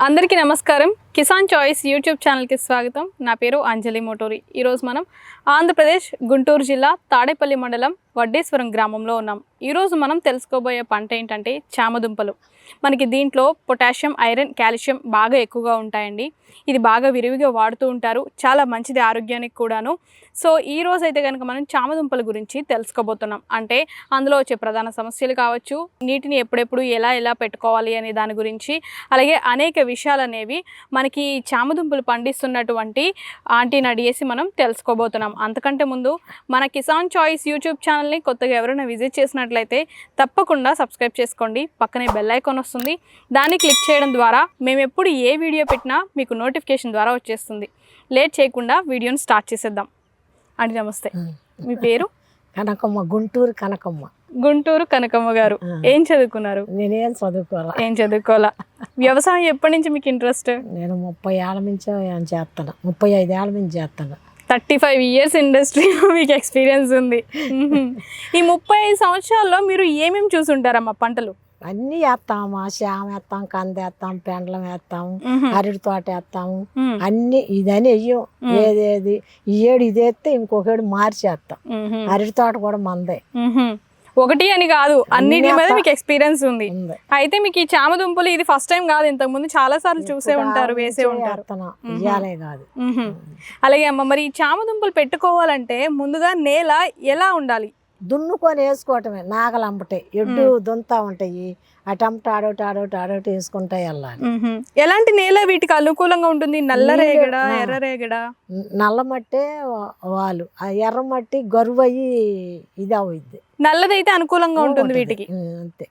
అందరికీ నమస్కారం. Kisan choice YouTube ఛానల్కి స్వాగతం. నా పేరు అంజలి మోటోరి. ఈరోజు మనం ఆంధ్రప్రదేశ్ గుంటూరు జిల్లా తాడేపల్లి మండలం వడ్డేశ్వరం గ్రామంలో ఉన్నాం. ఈరోజు మనం తెలుసుకోబోయే పంట ఏంటంటే చామదుంపలు. మనకి దీంట్లో పొటాషియం ఐరన్ కాల్షియం బాగా ఎక్కువగా ఉంటాయండి. ఇది బాగా విరివిగా వాడుతూ ఉంటారు. చాలా మంచిది ఆరోగ్యానికి కూడాను. సో ఈ రోజు అయితే కనుక మనం చామదుంపల గురించి తెలుసుకోబోతున్నాం. అంటే అందులో వచ్చే ప్రధాన సమస్యలు కావచ్చు నీటిని ఎప్పుడెప్పుడు ఎలా ఎలా పెట్టుకోవాలి అనే దాని గురించి అలాగే అనేక విషయాలు అనేవి మనకి చామదుంపలు పండిస్తున్నటువంటి ఆంటీని అడిగేసి మనం తెలుసుకోబోతున్నాం. అంతకంటే ముందు మన కిసాన్ చాయిస్ యూట్యూబ్ ఛానల్ని కొత్తగా ఎవరైనా విజిట్ చేసినట్లయితే తప్పకుండా సబ్స్క్రైబ్ చేసుకోండి. పక్కనే బెల్ ఐకాన్ వస్తుంది. దాన్ని క్లిక్ చేయడం ద్వారా మేము ఎప్పుడు ఏ వీడియో పెట్టినా మీకు నోటిఫికేషన్ ద్వారా వచ్చేస్తుంది. లేట్ చేయకుండా వీడియోని స్టార్ట్ చేసేద్దాం. అండి నమస్తే. మీ పేరు? కనకమ్మ గుంటూరు కనకమ్మ. గుంటూరు కనకమ్మ గారు. ఏం చదువుకున్నారు? నేనేం చదువుకోవాలా? ఏం చదువుకోవాలా? వ్యవసాయం ఎప్పటి నుంచి మీకు ఇంట్రెస్ట్ నేను ముప్పై ఏళ్ళ నుంచి చేస్తాను. ముప్పై ఐదు ఏళ్ళ నుంచి చేస్తాను. థర్టీ ఫైవ్ ఇయర్స్ ఇండస్ట్రీలో మీకు ఎక్స్పీరియన్స్ ఉంది. ఈ ముప్పై ఐదు సంవత్సరాల్లో మీరు ఏమేమి చూసుంటారమ్మా పంటలు? అన్నీ వేస్తాము. శామ వేస్తాం కంద వేస్తాం పెండలం వేస్తాము మ్మ్. అరటి తోట వేస్తాము. అన్ని ఇదని వెయ్యం. ఏదేది? ఈ ఏడు ఇది వేస్తే ఇంకొకటి మార్చేస్తాం. అరటి తోట కూడా మందే. ఒకటి అని కాదు అన్నిటి మీద మీకు ఎక్స్పీరియన్స్ ఉంది. అయితే మీకు ఈ చామదుంపలు ఇది ఫస్ట్ టైం కాదు ఇంతకు ముందు చాలా సార్లు చూసే ఉంటారు వేసే ఉంటారు. కాదు. అలాగే అమ్మ మరి ఈ చామదుంపలు పెట్టుకోవాలంటే ముందుగా నేల ఎలా ఉండాలి? దున్నుకొని వేసుకోవటమే నాగలంబటే ఎడ్డు దున్నుతా ఉంటాయి అటంట ఆడోటి ఆడోటి ఆడోటి వేసుకుంటా వెళ్ళాలి మ్మ్. ఎలాంటి నేల వీటికి అనుకూలంగా ఉంటుంది? నల్ల రేగడ. ఎర్ర రేగడ? నల్ల మట్టే వా- వాళ్ళు. ఆ ఎర్ర మట్టి గరువయ్యి ఇది అవుద్ది నల్లదైతే అనుకూలంగా ఉంటుంది వీటికి. అంతే.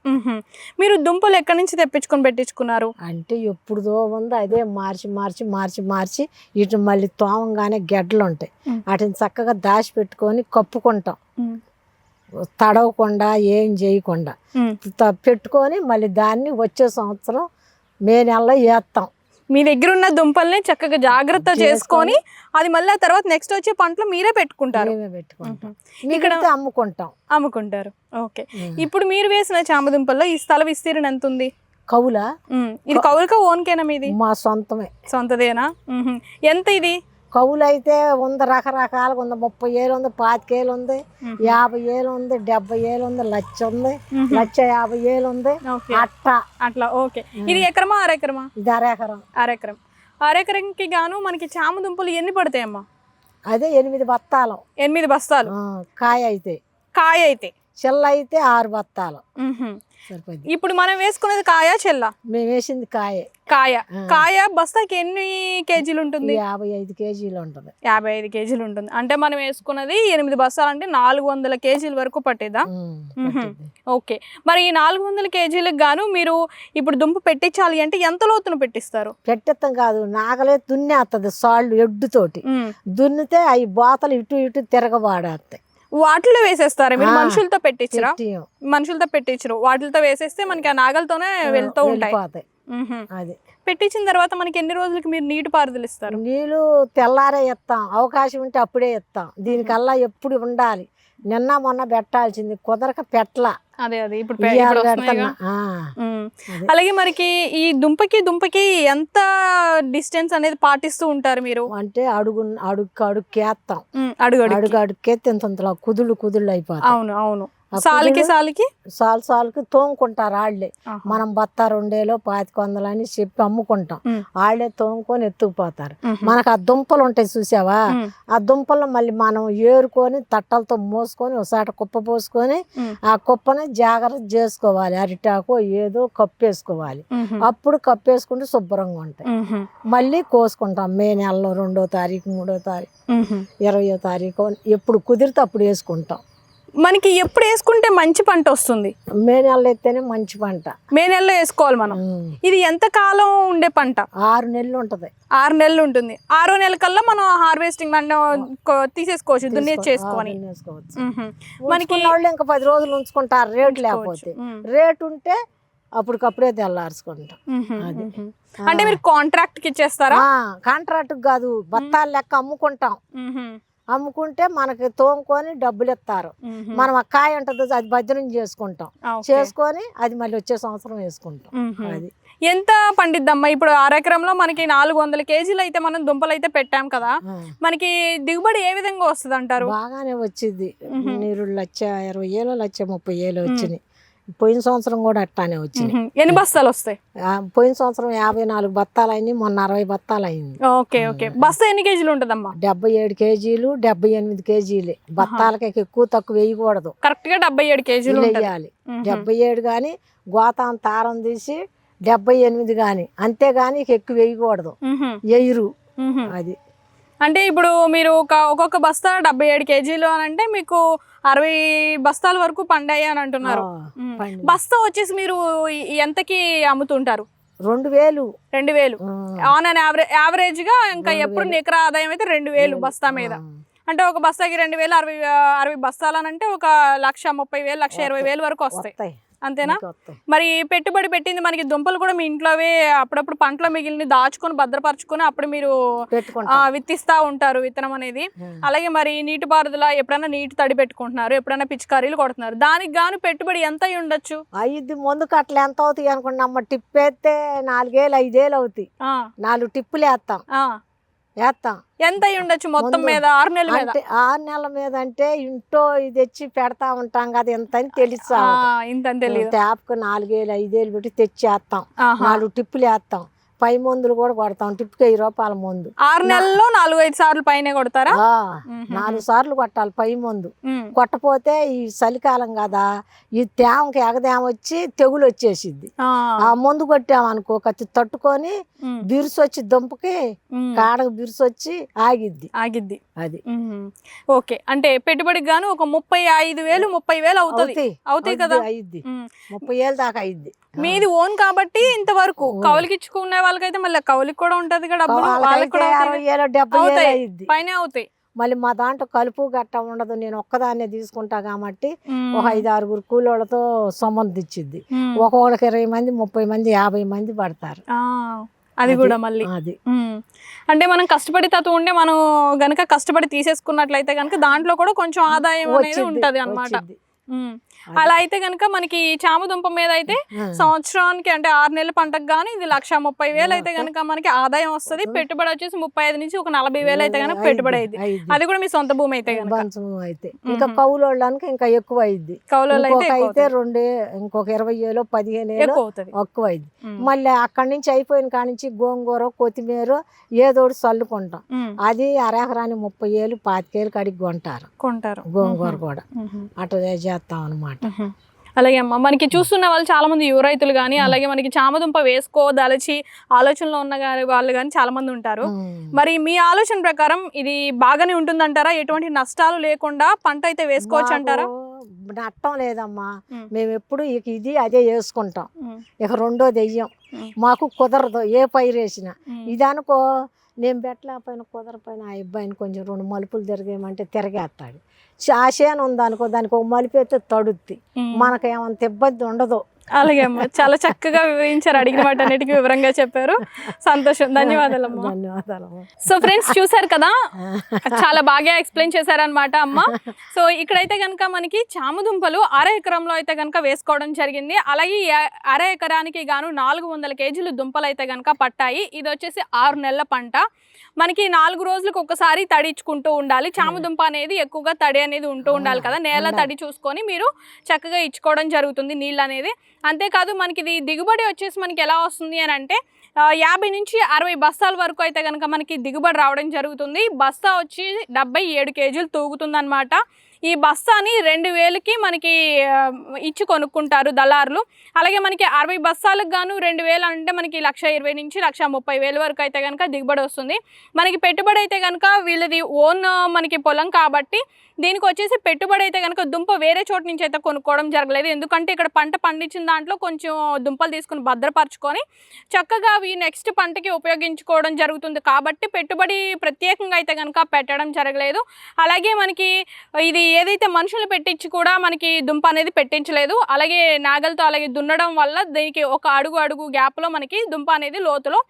మీరు దుంపలు ఎక్కడి నుంచి తెప్పించుకొని పెట్టించుకున్నారు? అంటే ఎప్పుడుదో ఉందో అదే మార్చి మార్చి మార్చి మార్చి ఇటు మళ్ళీ తోమంగానే గెడ్డలు ఉంటాయి. వాటిని చక్కగా దాచి పెట్టుకొని కప్పుకుంటాం. తడవకుండా ఏం చేయకుండా పెట్టుకొని మళ్ళీ దాన్ని వచ్చే సంవత్సరం మే నెలలో వేస్తాం మీ దగ్గర ఉన్న దుంపల్ని చక్కగా జాగ్రత్త చేసుకొని అది మళ్ళీ తర్వాత నెక్స్ట్ వచ్చే పంటలు మీరే పెట్టుకుంటారు. ఇక్కడ అమ్ముకుంటాం. అమ్ముకుంటారు. ఓకే. ఇప్పుడు మీరు వేసిన చామదుంపల్లో ఈ స్థల విస్తీర్ణం ఎంత ఉంది కవుల మ్మ్. ఇది కౌలుక ఓన్కేనా మీది? మా సొంతమే. సొంతదేనా. ఎంత ఇది? కవులు అయితే ఉంది రకరకాలుగా ఉంది. ముప్పై ఏళ్ళు ఉంది పాతికేళ్ళు ఉంది. యాభై ఏళ్ళు ఉంది డెబ్బై ఏళ్ళు ఉంది లక్ష ఉంది. లక్ష యాభై ఏళ్ళు ఉంది అట్ట. అట్లా ఓకే. ఇది ఎకరమా అరెకరమా? ఇది అరెకరం. అరెకరం. అరెకరంకి గాను మనకి చామదుంపలు ఎన్ని పడతాయమ్మా అదే ఎనిమిది బత్తాలు. ఎనిమిది బస్తాలు. కాయ అయితే. కాయ అయితే. చిల్ల అయితే ఆరు బత్తాలు. ఇప్పుడు మనం వేసుకునేది కాయ చెల్ల? మేము వేసింది కాయ. కాయ. కాయ బస్తాకి ఎన్ని కేజీలు ఉంటుంది? యాభై ఐదు కేజీలు ఉంటుంది. యాభై ఐదు కేజీలు ఉంటుంది. అంటే మనం వేసుకున్నది ఎనిమిది బస్తాలు అంటే నాలుగు వందల కేజీల వరకు పట్టేదా. ఓకే. మరి ఈ నాలుగు వందల కేజీలకు గాను మీరు ఇప్పుడు దుంప పెట్టించాలి అంటే ఎంత లోతున పెట్టిస్తారు? పెట్టెత్తం కాదు నాగలే దున్నేస్తుంది సాళ్ళు ఎడ్డుతోటి. దున్నితే అవి బోతలు ఇటు ఇటు తిరగబాడేస్తాయి వాటిలో వేసేస్తారా. మీరు. మనుషులతో పెట్టించరా. మనుషులతో పెట్టించరు. వాటితో వేసేస్తే మనకి ఆ నాగలతోనే వెళ్తూ ఉంటాయి. అది. పెట్టించిన తర్వాత మనకి ఎన్ని రోజులకి మీరు నీటి పారుదల ఇస్తారు? నీళ్ళు తెల్లారే ఇస్తాం. అవకాశం ఉంటే అప్పుడే ఇస్తాం. దీనికల్లా ఎప్పుడు ఉండాలి. నిన్న మొన్న పెట్టాల్సింది. కుదరక పెట్టల. అదే అదే. ఇప్పుడు. అలాగే మనకి ఈ దుంపకి దుంపకి ఎంత డిస్టెన్స్ అనేది పాటిస్తూ ఉంటారు మీరు? అంటే అడుగు అడుగు అడుక్కేస్తాం మ్మ్. అడుగు అడుగు అడుగు అడుక్కేస్తే ఇంత కుదుళ్ళు కుదుళ్ళు అయిపోతాయి. అవును అవును. సాలుకి సాలుకి సాలు సాలుకి తోముకుంటారు వాళ్ళే ఆహా. మనం బత్తా రెండేలో పాతిక వందలని చెప్పి అమ్ముకుంటాం మ్మ్. వాళ్ళే తోముకొని ఎత్తుకుపోతారు. మనకు ఆ దుంపలు ఉంటాయి చూసావా. ఆ దుంపలు మళ్ళీ మనం ఏరుకొని తట్టలతో మోసుకొని ఒకసారి కుప్ప పోసుకొని. ఆ కుప్పని జాగ్రత్త చేసుకోవాలి అరిటాకు ఏదో కప్పేసుకోవాలి. అప్పుడు కప్పేసుకుంటే శుభ్రంగా ఉంటాయి. మళ్ళీ కోసుకుంటాం మే నెలలో రెండో తారీఖు మూడో తారీఖు. ఇరవయో తారీఖు ఎప్పుడు కుదిరితే అప్పుడు వేసుకుంటాం మనకి ఎప్పుడు వేసుకుంటే మంచి పంట వస్తుంది? మే నెలలో అయితేనే మంచి పంట. మే నెలలో వేసుకోవాలి మనం. ఇది ఎంత కాలం ఉండే పంట? ఆరు నెలలు ఉంటది. ఆరు నెలలు ఉంటుంది. ఆరో నెల కల్లా మనం హార్వెస్టింగ్ మనం తీసేసుకోవచ్చు దున్ని చేసుకొని. మనకి వాళ్ళు ఇంకా పది రోజులు ఉంచుకుంటారు రేటు లేకపోతే. రేటు ఉంటే అప్పటికప్పుడే తెల్లార్చుకుంటాం. అది. అంటే మీరు కాంట్రాక్ట్కి ఇచ్చేస్తారా? కాంట్రాక్ట్ కాదు బత్తాలు లెక్క అమ్ముకుంటాం. మ్మ్. అమ్ముకుంటే మనకి తోముకొని డబ్బులు ఇస్తారు. మనం ఆ కాయ ఉంటుంది అది భద్రం చేసుకుంటాం. చేసుకొని అది మళ్ళీ వచ్చే సంవత్సరం వేసుకుంటాం. అది ఎంత పండిద్దమ్మా ఇప్పుడు అరెకరంలో మనకి నాలుగు వందల కేజీలు అయితే మనం దుంపలు అయితే పెట్టాం కదా. మనకి దిగుబడి ఏ విధంగా వస్తుంది అంటారు బాగానే వచ్చింది. నీరు లచ్చ ఇరవై ఏళ్ళు లచ్చ ముప్పై ఏళ్ళు వచ్చినాయి పోయిన సంవత్సరం కూడా అట్టానే మ్మ్. ఎన్ని బస్తాలు వస్తాయి? పోయిన సంవత్సరం యాభై నాలుగు బత్తాలు అయింది మొన్న అరవై బత్తాలు అయింది. Okay okay. బస్తా ఎన్ని కేజీలు ఉంటదమ్మా? డెబ్బై ఏడు కేజీలు డెబ్బై ఎనిమిది కేజీలే. బత్తాలకి ఎక్కువ తక్కువ వేయకూడదు. కరెక్ట్గా డెబ్బై ఏడు కేజీలు వేయాలి. డెబ్బై ఏడు కానీ గోతాం తారం తీసి డెబ్బై ఎనిమిది కానీ అంతేగాని ఎక్కువ వేయకూడదు. ఎయిరు. అది. అంటే ఇప్పుడు మీరు ఒక ఒక్కొక్క బస్తా డెబ్బై ఏడు కేజీలు అని అంటే మీకు అరవై బస్తాల వరకు పండాయి అని అంటున్నారు. బస్తా వచ్చేసి మీరు ఎంతకి అమ్ముతుంటారు? రెండు వేలు. రెండు వేలు. ఆన్ అండ్ యావరేజ్ యావరేజ్గా ఇంకా ఎప్పుడు. నికర ఆదాయం అయితే రెండు వేలు బస్తా మీద. అంటే ఒక బస్తాకి రెండు వేలు అరవై అరవై బస్తాలు అని అంటే ఒక లక్ష ముప్పై వేలు లక్ష ఇరవై వేలు వరకు వస్తాయి. అంతేనా? మరి పెట్టుబడి పెట్టింది మనకి దుంపలు కూడా మీ ఇంట్లోవే అప్పుడప్పుడు పంటలో మిగిలిన దాచుకొని భద్రపరచుకొని అప్పుడు మీరు విత్తిస్తా ఉంటారు విత్తనం అనేది. అలాగే మరి నీటిపారుదల ఎప్పుడైనా నీటి తడి పెట్టుకుంటున్నారు ఎప్పుడైనా పిచికారీలు కొడుతున్నారు. దానికి గాను పెట్టుబడి ఎంత అయి ఉండొచ్చు? అయ్యిద్ది ముందు కట్టలు ఎంత అవుతాయి అనుకున్నా అమ్మ టిప్ వేస్తే నాలుగేళ్ళు ఐదేళ్ళు అవుతాయి. ఆ, నాలుగు టిప్పులు వేస్తాం ఆ. వేస్తాం ఎంత ఉండొచ్చు మొత్తం ముందు ఆరు నెలల మీద? అంటే ఆరు నెలల మీద అంటే ఇంట్లో ఇది తెచ్చి పెడతా ఉంటాం కదా ఎంత అని తెలుసు ఇంత తెలియదు ట్యాప్కి నాలుగేళ్ళు ఐదేళ్ళు పెట్టి తెచ్చేస్తాం ఆహా. నాలుగు టిప్పులు వేస్తాం పై మందులు కూడా కొడతాం టిప్పుకి వెయ్యి రూపాయల మందు ఆరు నెలల్లో నాలుగు ఐదు సార్లు పైనే కొడతారా. నాలుగు సార్లు కొట్టాలి పై మందు. కొట్టపోతే ఈ చలికాలం కదా ఈ తేమకి ఎగదేమ వచ్చి తెగులు వచ్చేసిద్ది ఆ. మందు కొట్టామనుకో కత్తి తట్టుకొని మ్మ్. బిరుసు వచ్చి దుంపకి. కాడకు బిరుసు వచ్చి ఆగిద్ది ఆగిద్ది అది. ఓకే అంటే పెట్టుబడికి గాను ఒక ముప్పై ఐదు వేలు ముప్పై వేలు అవుతుంది అవుతాయి కదా మ్మ్. ముప్పై ఏళ్ళు దాకా అయింది మీది ఓన్ కాబట్టి ఇంతవరకు కౌలుకి ఇచ్చుకునే వాళ్ళకైతే మళ్ళీ కౌలుకి కూడా ఉంటది కదా వాళ్ళకి కూడా అవుతాయి. పైనే అవుతాయి. మళ్ళీ మా దాంట్లో కలుపు గట్ట ఉండదు నేను ఒక్కదాన్నే తీసుకుంటా కాబట్టి. ఒక ఐదు ఆరుగురు కూలోళ్ళతో సంబంధించిద్ది. మ్మ్. ఒక్కొక్కరికి ఇరవై మంది ముప్పై మంది యాభై మంది పడతారు. అది కూడా మళ్ళీ. అది. అంటే మనం కష్టపడి తత్వం ఉంటే మనం గనక కష్టపడి తీసేసుకున్నట్లయితే గనక దాంట్లో కూడా కొంచెం ఆదాయం అనేది ఉంటది అనమాట. అలా అయితే గనక మనకి చామ దుంప మీద అయితే. సంవత్సరానికి అంటే ఆరు నెలల పంటకు గానీ ఇది లక్ష ముప్పై వేలు అయితే గనక మనకి ఆదాయం వస్తది. పెట్టుబడి వచ్చేసి ముప్పై ఐదు నుంచి ఒక నలభై వేలు అయితే గనక పెట్టుబడి అయింది. అది కూడా మీ సొంత భూమి అయితే అయితే. ఇంకా కౌలోళ్ళనికి ఇంకా ఎక్కువ అయింది కౌలు అయితే. రెండే ఇంకొక ఇరవై ఏలో పదిహేను ఏలో ఎక్కువ అయింది మళ్ళీ అక్కడి నుంచి అయిపోయిన కాడి నుంచి గోంగూర కొత్తిమీర ఏదోటి చల్లుకుంటాం. అది అరెకరాని ముప్పై ఏళ్ళు పాతికేళ్ళు కడిగి కొంటారు. కొంటారు. గోంగూర కూడా. అట్లా చేస్తాం అనమాట. అలాగే అమ్మ మనకి చూస్తున్న వాళ్ళు చాలా మంది యువ రైతులు కానీ అలాగే మనకి చామదుంప వేసుకోదలచి ఆలోచనలో ఉన్న వాళ్ళు కానీ చాలా మంది ఉంటారు మరి మీ ఆలోచన ప్రకారం ఇది బాగానే ఉంటుందంటారా ఎటువంటి నష్టాలు లేకుండా పంట అయితే వేసుకోవచ్చు అంటారా నట్టం లేదమ్మా. మేము ఎప్పుడు ఇక ఇది అదే వేసుకుంటాం. ఇక రెండోది వెయ్యం ఉమ్. మాకు కుదరదు ఏ పైరు వేసినా. ఇది అనుకో నేను పెట్టలేకపోయినా కుదరపోయినా ఆ అబ్బాయిని కొంచెం రెండు మలుపులు తిరిగేయమంటే తిరిగేస్తాడు. ఆశయాన్ని ఉందనుకో దానికి ఒక మలుపు అయితే తడుద్ది. మనకేమంత ఇబ్బంది ఉండదు. అలాగే అమ్మ. చాలా చక్కగా వివరించారు. అడిగిన వాటి అన్నిటికీ వివరంగా చెప్పారు. సంతోషం. ధన్యవాదాలమ్మా. ధన్యవాదాలు సో ఫ్రెండ్స్ చూసారు కదా? చాలా బాగా ఎక్స్ప్లెయిన్ చేశారనమాట అమ్మ. సో ఇక్కడైతే కనుక మనకి చామదుంపలు అర ఎకరంలో అయితే కనుక వేసుకోవడం జరిగింది. అలాగే అర ఎకరానికి గాను నాలుగు వందల కేజీలు దుంపలు అయితే కనుక పట్టాయి. ఇది వచ్చేసి ఆరు నెలల పంట. మనకి నాలుగు రోజులకు ఒకసారి తడిచుకుంటూ ఉండాలి. చామదుంప అనేది ఎక్కువగా తడి అనేది ఉంటూ ఉండాలి కదా? నేల. తడి చూసుకొని మీరు చక్కగా ఇచ్చుకోవడం జరుగుతుంది నీళ్ళు అనేది అంతేకాదు మనకి ఇది దిగుబడి వచ్చేసి మనకి ఎలా వస్తుంది అని అంటే యాభై నుంచి అరవై బస్తాల వరకు అయితే కనుక మనకి దిగుబడి రావడం జరుగుతుంది. బస్తా వచ్చి డెబ్బై ఏడు కేజీలు తూగుతుందన్నమాట. ఈ బస్తాని రెండు వేలకి మనకి ఇచ్చి కొనుక్కుంటారు దళారులు. అలాగే మనకి అరవై బస్తాలకు గాను రెండు వేలు అంటే మనకి లక్ష ఇరవై నుంచి లక్ష ముప్పై వేల వరకు అయితే కనుక దిగుబడి వస్తుంది. మనకి పెట్టుబడి అయితే కనుక వీళ్ళది ఓన్ మనకి పొలం కాబట్టి దీనికి వచ్చేసి పెట్టుబడి అయితే కనుక దుంప వేరే చోటు నుంచి అయితే కొనుక్కోవడం జరగలేదు. ఎందుకంటే ఇక్కడ పంట పండించిన దాంట్లో కొంచెం దుంపలు తీసుకుని భద్రపరచుకొని చక్కగా అవి నెక్స్ట్ పంటకి ఉపయోగించుకోవడం జరుగుతుంది. కాబట్టి పెట్టుబడి ప్రత్యేకంగా అయితే కనుక పెట్టడం జరగలేదు. అలాగే మనకి ఇది ఏదైతే మనుషులు పెట్టించి కూడా మనకి దుంప అనేది పెట్టించలేదు. అలాగే నాగలతో అలాగే దున్నడం వల్ల దీనికి ఒక అడుగు అడుగు గ్యాప్లో మనకి దుంప అనేది లోతులో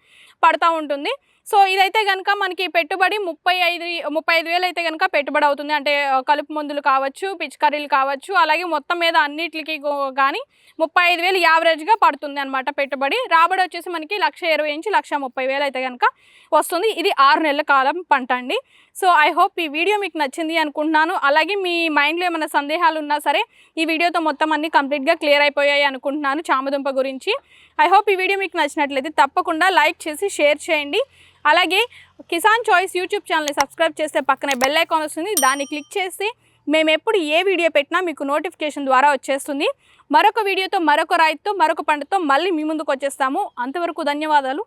పడతా ఉంటుంది. సో ఇదైతే కనుక మనకి పెట్టుబడి ముప్పై ఐదు ముప్పై ఐదు వేలు అయితే కనుక పెట్టుబడి అవుతుంది. అంటే కలుపు మందులు కావచ్చు పిచికారీలు కావచ్చు అలాగే మొత్తం మీద అన్నిటికి కానీ ముప్పై ఐదు వేలు యావరేజ్గా పడుతుంది అనమాట పెట్టుబడి. రాబడి వచ్చేసి మనకి లక్ష ఇరవై నుంచి లక్ష ముప్పై వేలు అయితే కనుక వస్తుంది. ఇది ఆరు నెలల కాలం పంట అండి. సో ఐ హోప్ ఈ వీడియో మీకు నచ్చింది అనుకుంటున్నాను. అలాగే మీ మైండ్లో ఏమైనా సందేహాలు ఉన్నా సరే ఈ వీడియోతో మొత్తం అన్ని కంప్లీట్గా క్లియర్ అయిపోయాయి అనుకుంటున్నాను చామదుంప గురించి. ఐ హోప్ ఈ వీడియో మీకు నచ్చినట్లయితే తప్పకుండా లైక్ చేసి షేర్ చేయండి. అలాగే కిసాన్ చాయిస్ యూట్యూబ్ ఛానల్ని సబ్స్క్రైబ్ చేస్తే పక్కనే బెల్ ఐకాన్ వస్తుంది. దాన్ని క్లిక్ చేసి మేము ఎప్పుడు ఏ వీడియో పెట్టినా మీకు నోటిఫికేషన్ ద్వారా వచ్చేస్తుంది. మరొక వీడియోతో మరొక రాయితో మరొక పంటతో మళ్ళీ మీ ముందుకు వచ్చేస్తాము. అంతవరకు ధన్యవాదాలు.